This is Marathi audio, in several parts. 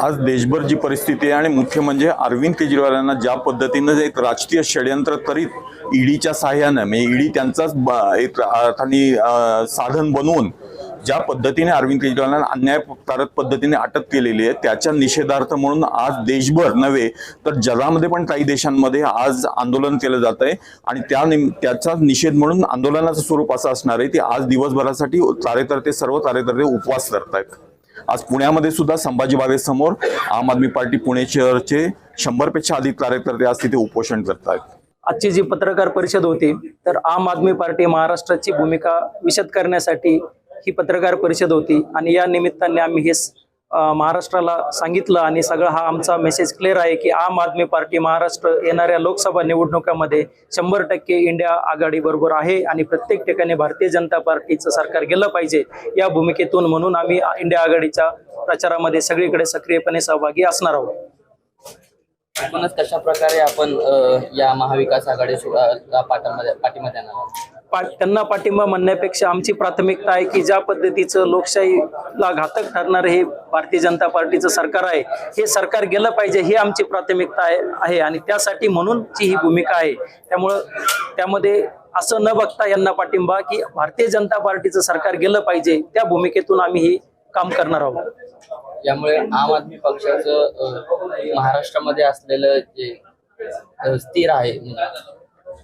आज देशभर जी परिस्थिती आहे आणि मुख्य म्हणजे अरविंद केजरीवाल यांना ज्या पद्धतीनं एक राजकीय षडयंत्र करीत ईडीच्या साह्यानं म्हणजे ईडी त्यांचाच एक अर्थाने साधन बनवून ज्या पद्धतीने अरविंद केजरीवालांना अन्यायकारक पद्धतीने अटक केलेली आहे त्याच्या निषेधार्थ म्हणून आज देशभर नव्हे तर जगामध्ये पण काही देशांमध्ये आज आंदोलन केलं जात आहे आणि त्या निम त्याचा निषेध म्हणून आंदोलनाचं स्वरूप असं असणार आहे की आज दिवसभरासाठी कार्यकर्ते सर्व कार्यकर्ते उपवास करत आहेत आज पुण्यामध्ये सुद्धा संभाजी बागेसमोर आम आदमी पार्टी पुणे शहरचे शंभरपेक्षा अधिक कार्यकर्ते आज तिथे उपोषण करत आहेत आजची जी पत्रकार परिषद होती तर आम आदमी पार्टी महाराष्ट्राची भूमिका विशद करण्यासाठी ही पत्रकार परिषद होती आणि या निमित्ताने आम्ही हे महाराष्ट्राला सांगितलं आणि सगळा हा आमचा मेसेज क्लिअर आहे की आम आदमी पार्टी महाराष्ट्र येणाऱ्या लोकसभा निवडणुकामध्ये शंभर टक्के इंडिया आघाडी बरोबर आहे आणि प्रत्येक ठिकाणी भारतीय जनता पार्टीचं सरकार गेलं पाहिजे या भूमिकेतून म्हणून आम्ही इंडिया आघाडीच्या प्रचारामध्ये सगळीकडे सक्रियपणे सहभागी असणार आहोत. एकूणच कशा प्रकारे आपण या महाविकास आघाडी सो- अ, पा त्यांना पाठिंबा म्हणण्यापेक्षा आमची प्राथमिकता आहे की ज्या पद्धतीचं लोकशाहीला घातक ठरणार हे भारतीय जनता पार्टीचं सरकार आहे. हे सरकार गेलं पाहिजे ही आमची प्राथमिकता आहे आणि त्यासाठी म्हणूनची ही भूमिका आहे. त्यामुळं त्यामध्ये असं न बघता यांना पाठिंबा की भारतीय जनता पार्टीचं सरकार गेलं पाहिजे त्या भूमिकेतून आम्ही ही काम करणार आहोत. यामुळे आम आदमी पक्षाचं महाराष्ट्रामध्ये असलेलं जे स्थिर आहे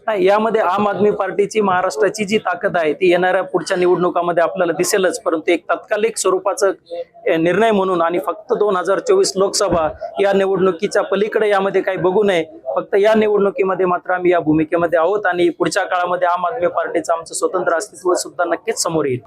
नाही यामध्ये आम आदमी पार्टीची महाराष्ट्राची जी ताकद आहे ती येणाऱ्या पुढच्या निवडणुकामध्ये आपल्याला दिसेलच. परंतु एक तात्कालिक स्वरूपाचं निर्णय म्हणून आणि फक्त दोन हजार चोवीस लोकसभा या निवडणुकीच्या पलीकडे यामध्ये काही बघू नये. फक्त या निवडणुकीमध्ये मात्र आम्ही या भूमिकेमध्ये आहोत आणि पुढच्या काळामध्ये आम आदमी पार्टीचं आमचं स्वतंत्र अस्तित्व सुद्धा नक्कीच समोर येईल.